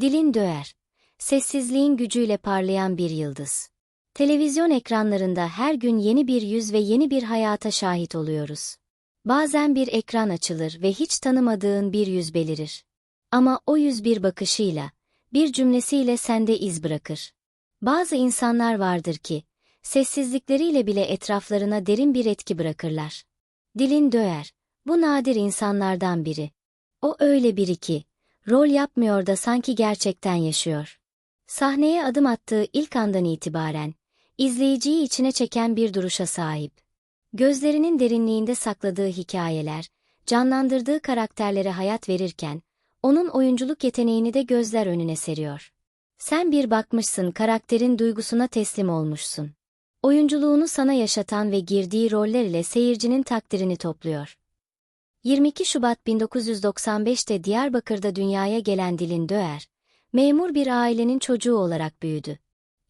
Dilin Döer. Sessizliğin gücüyle parlayan bir yıldız. Televizyon ekranlarında her gün yeni bir yüz ve yeni bir hayata şahit oluyoruz. Bazen bir ekran açılır ve hiç tanımadığın bir yüz belirir. Ama o yüz bir bakışıyla, bir cümlesiyle sende iz bırakır. Bazı insanlar vardır ki, sessizlikleriyle bile etraflarına derin bir etki bırakırlar. Dilin Döer, bu nadir insanlardan biri. O öyle biri ki, rol yapmıyor da sanki gerçekten yaşıyor. Sahneye adım attığı ilk andan itibaren, izleyiciyi içine çeken bir duruşa sahip. Gözlerinin derinliğinde sakladığı hikayeler, canlandırdığı karakterlere hayat verirken, onun oyunculuk yeteneğini de gözler önüne seriyor. Sen bir bakmışsın karakterin duygusuna teslim olmuşsun. Oyunculuğunu sana yaşatan ve girdiği roller ile seyircinin takdirini topluyor. 22 Şubat 1995'te Diyarbakır'da dünyaya gelen Dilin Döer, memur bir ailenin çocuğu olarak büyüdü.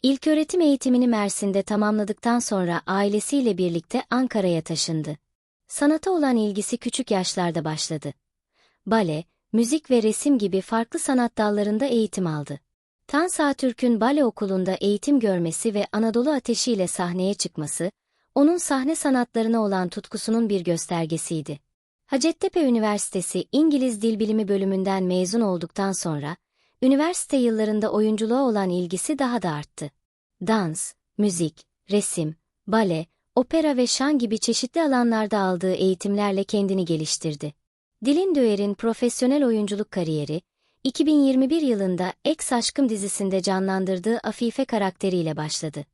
İlköğretim eğitimini Mersin'de tamamladıktan sonra ailesiyle birlikte Ankara'ya taşındı. Sanata olan ilgisi küçük yaşlarda başladı. Bale, müzik ve resim gibi farklı sanat dallarında eğitim aldı. Tan Türk'ün bale okulunda eğitim görmesi ve Anadolu ateşiyle sahneye çıkması, onun sahne sanatlarına olan tutkusunun bir göstergesiydi. Hacettepe Üniversitesi İngiliz Dil Bilimi bölümünden mezun olduktan sonra, üniversite yıllarında oyunculuğa olan ilgisi daha da arttı. Dans, müzik, resim, bale, opera ve şan gibi çeşitli alanlarda aldığı eğitimlerle kendini geliştirdi. Dilin Döer'in profesyonel oyunculuk kariyeri, 2021 yılında Ex Aşkım dizisinde canlandırdığı Afife karakteriyle başladı.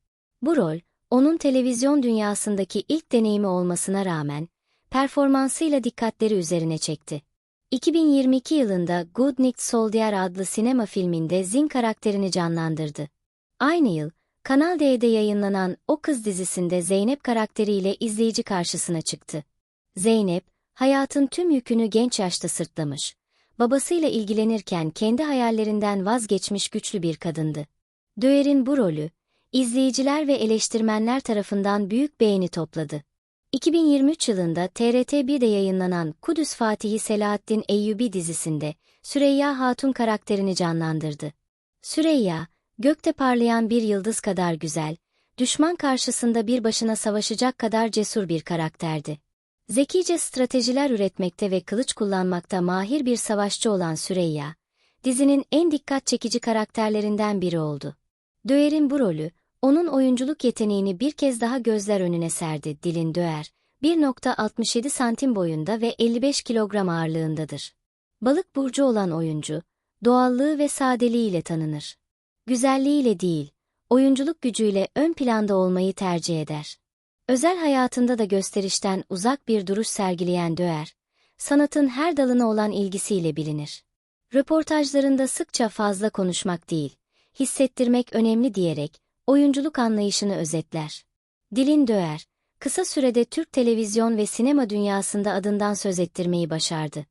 Bu rol, onun televizyon dünyasındaki ilk deneyimi olmasına rağmen, performansıyla dikkatleri üzerine çekti. 2022 yılında Good Night Soldier adlı sinema filminde Zin karakterini canlandırdı. Aynı yıl, Kanal D'de yayınlanan O Kız dizisinde Zeynep karakteriyle izleyici karşısına çıktı. Zeynep, hayatın tüm yükünü genç yaşta sırtlamış. Babasıyla ilgilenirken kendi hayallerinden vazgeçmiş güçlü bir kadındı. Döer'in bu rolü, izleyiciler ve eleştirmenler tarafından büyük beğeni topladı. 2023 yılında TRT1'de yayınlanan Kudüs Fatihi Selahaddin Eyyubi dizisinde Süreyya Hatun karakterini canlandırdı. Süreyya, gökte parlayan bir yıldız kadar güzel, düşman karşısında bir başına savaşacak kadar cesur bir karakterdi. Zekice stratejiler üretmekte ve kılıç kullanmakta mahir bir savaşçı olan Süreyya, dizinin en dikkat çekici karakterlerinden biri oldu. Döer'in bu rolü, onun oyunculuk yeteneğini bir kez daha gözler önüne serdi. Dilin Döer, 1.67 santim boyunda ve 55 kilogram ağırlığındadır. Balık burcu olan oyuncu, doğallığı ve sadeliğiyle tanınır. Güzelliğiyle değil, oyunculuk gücüyle ön planda olmayı tercih eder. Özel hayatında da gösterişten uzak bir duruş sergileyen Döer, sanatın her dalına olan ilgisiyle bilinir. Röportajlarında sıkça fazla konuşmak değil, hissettirmek önemli diyerek, oyunculuk anlayışını özetler. Dilin Döer, kısa sürede Türk televizyon ve sinema dünyasında adından söz ettirmeyi başardı.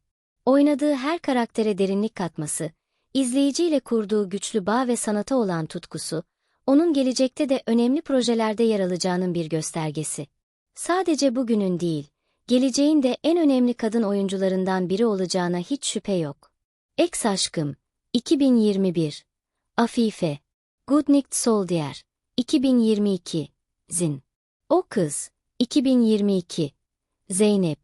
Oynadığı her karaktere derinlik katması, izleyiciyle kurduğu güçlü bağ ve sanata olan tutkusu, onun gelecekte de önemli projelerde yer alacağının bir göstergesi. Sadece bugünün değil, geleceğin de en önemli kadın oyuncularından biri olacağına hiç şüphe yok. Ex Aşkım 2021 Afife Good Night Soldier 2022 Zin O Kız 2022 Zeynep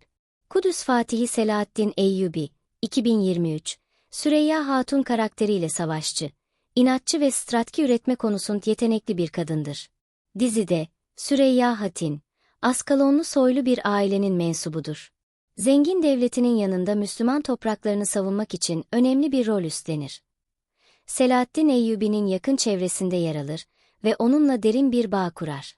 Kudüs Fatihi Selahaddin Eyyubi 2023 Süreyya Hatun karakteriyle savaşçı inatçı ve stratki üretme konusunda yetenekli bir kadındır. Dizide, Süreyya Hatin, Askalonlu soylu bir ailenin mensubudur. Zengin devletinin yanında Müslüman topraklarını savunmak için önemli bir rol üstlenir. Selahaddin Eyyubi'nin yakın çevresinde yer alır ve onunla derin bir bağ kurar.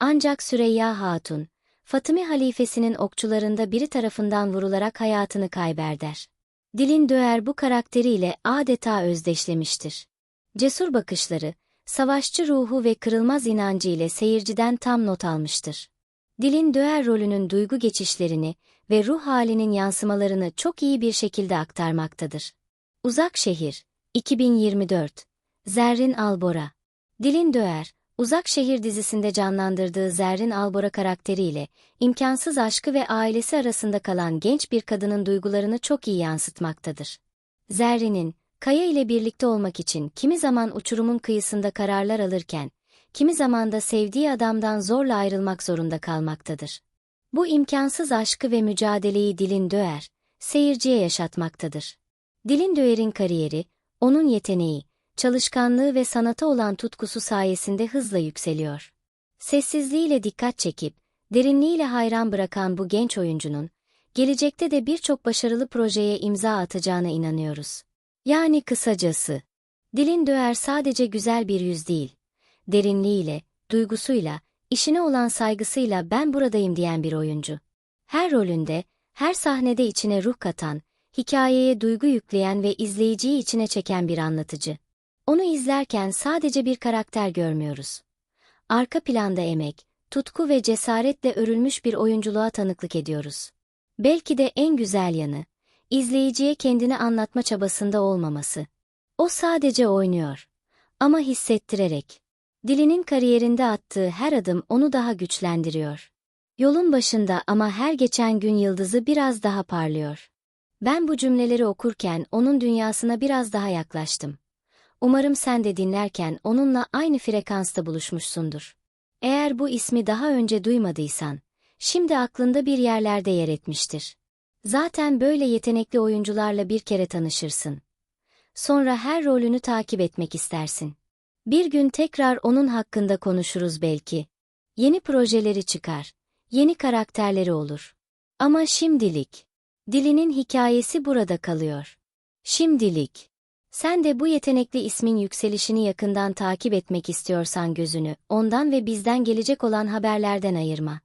Ancak Süreyya Hatun, Fatımi halifesinin okçularında biri tarafından vurularak hayatını kaybeder. Dilin Döer bu karakteriyle adeta özdeşlemiştir. Cesur bakışları, savaşçı ruhu ve kırılmaz inancı ile seyirciden tam not almıştır. Dilin Döer rolünün duygu geçişlerini ve ruh halinin yansımalarını çok iyi bir şekilde aktarmaktadır. Uzak Şehir 2024 Zerrin Albora Dilin Döer, Uzak Şehir dizisinde canlandırdığı Zerrin Albora karakteriyle, imkansız aşkı ve ailesi arasında kalan genç bir kadının duygularını çok iyi yansıtmaktadır. Zerrin'in, Kaya ile birlikte olmak için kimi zaman uçurumun kıyısında kararlar alırken, kimi zaman da sevdiği adamdan zorla ayrılmak zorunda kalmaktadır. Bu imkansız aşkı ve mücadeleyi Dilin Döer, seyirciye yaşatmaktadır. Dilin Döer'in kariyeri, onun yeteneği, çalışkanlığı ve sanata olan tutkusu sayesinde hızla yükseliyor. Sessizliğiyle dikkat çekip, derinliğiyle hayran bırakan bu genç oyuncunun, gelecekte de birçok başarılı projeye imza atacağına inanıyoruz. Yani kısacası, Dilin Döer sadece güzel bir yüz değil, derinliğiyle, duygusuyla, işine olan saygısıyla ben buradayım diyen bir oyuncu. Her rolünde, her sahnede içine ruh katan, hikayeye duygu yükleyen ve izleyiciyi içine çeken bir anlatıcı. Onu izlerken sadece bir karakter görmüyoruz. Arka planda emek, tutku ve cesaretle örülmüş bir oyunculuğa tanıklık ediyoruz. Belki de en güzel yanı, izleyiciye kendini anlatma çabasında olmaması. O sadece oynuyor. Ama hissettirerek. Dilinin kariyerinde attığı her adım onu daha güçlendiriyor. Yolun başında ama her geçen gün yıldızı biraz daha parlıyor. Ben bu cümleleri okurken onun dünyasına biraz daha yaklaştım. Umarım sen de dinlerken onunla aynı frekansta buluşmuşsundur. Eğer bu ismi daha önce duymadıysan, şimdi aklında bir yerlerde yer etmiştir. Zaten böyle yetenekli oyuncularla bir kere tanışırsın. Sonra her rolünü takip etmek istersin. Bir gün tekrar onun hakkında konuşuruz belki. Yeni projeleri çıkar, yeni karakterleri olur. Ama şimdilik, Dili'nin hikayesi burada kalıyor. Şimdilik. Sen de bu yetenekli ismin yükselişini yakından takip etmek istiyorsan gözünü, ondan ve bizden gelecek olan haberlerden ayırma.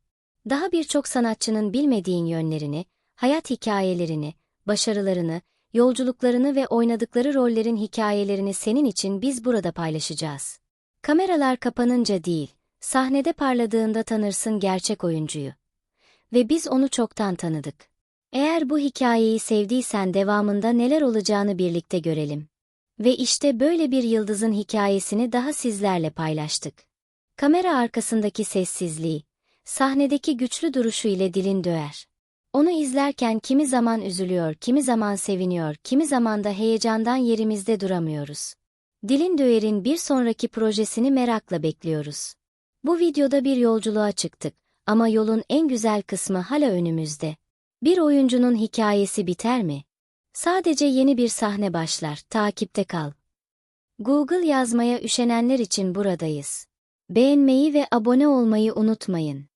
Daha birçok sanatçının bilmediğin yönlerini, hayat hikayelerini, başarılarını, yolculuklarını ve oynadıkları rollerin hikayelerini senin için biz burada paylaşacağız. Kameralar kapanınca değil, sahnede parladığında tanırsın gerçek oyuncuyu. Ve biz onu çoktan tanıdık. Eğer bu hikayeyi sevdiysen devamında neler olacağını birlikte görelim. Ve işte böyle bir yıldızın hikayesini daha sizlerle paylaştık. Kamera arkasındaki sessizliği, sahnedeki güçlü duruşu ile dilin döer. Onu izlerken kimi zaman üzülüyor, kimi zaman seviniyor, kimi zaman da heyecandan yerimizde duramıyoruz. Dilin Döer'in bir sonraki projesini merakla bekliyoruz. Bu videoda bir yolculuğa çıktık ama yolun en güzel kısmı hala önümüzde. Bir oyuncunun hikayesi biter mi? Sadece yeni bir sahne başlar, takipte kal. Google yazmaya üşenenler için buradayız. Beğenmeyi ve abone olmayı unutmayın.